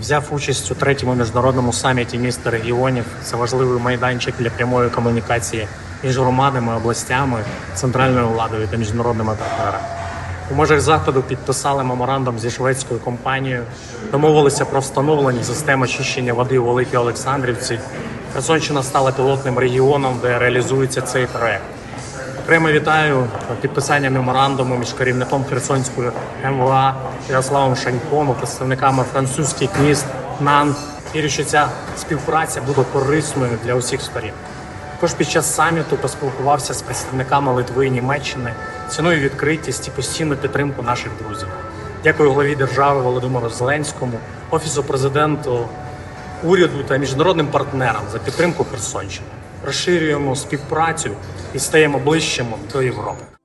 взяв участь у третьому міжнародному саміті міста регіонів. Це важливий майданчик для прямої комунікації між громадами, областями, центральною владою та міжнародними партнерами. У межах заходу підписали меморандум зі шведською компанією, домовилися про встановлення системи очищення води у Великій Олександрівці. Херсонщина стала пілотним регіоном, де реалізується цей проект. Окремо вітаю підписання меморандуму між керівником Херсонської МВА Ярославом Шаньком, представниками французьких міст НАН. Вірю, що ця співпраця буде корисною для усіх сторін. Також під час саміту поспілкувався з представниками Литви і Німеччини, ціную відкритість і постійну підтримку наших друзів. Дякую главі держави Володимиру Зеленському, офісу президенту, уряду та міжнародним партнерам за підтримку Херсонщини. Розширюємо співпрацю і стаємо ближчими до Європи.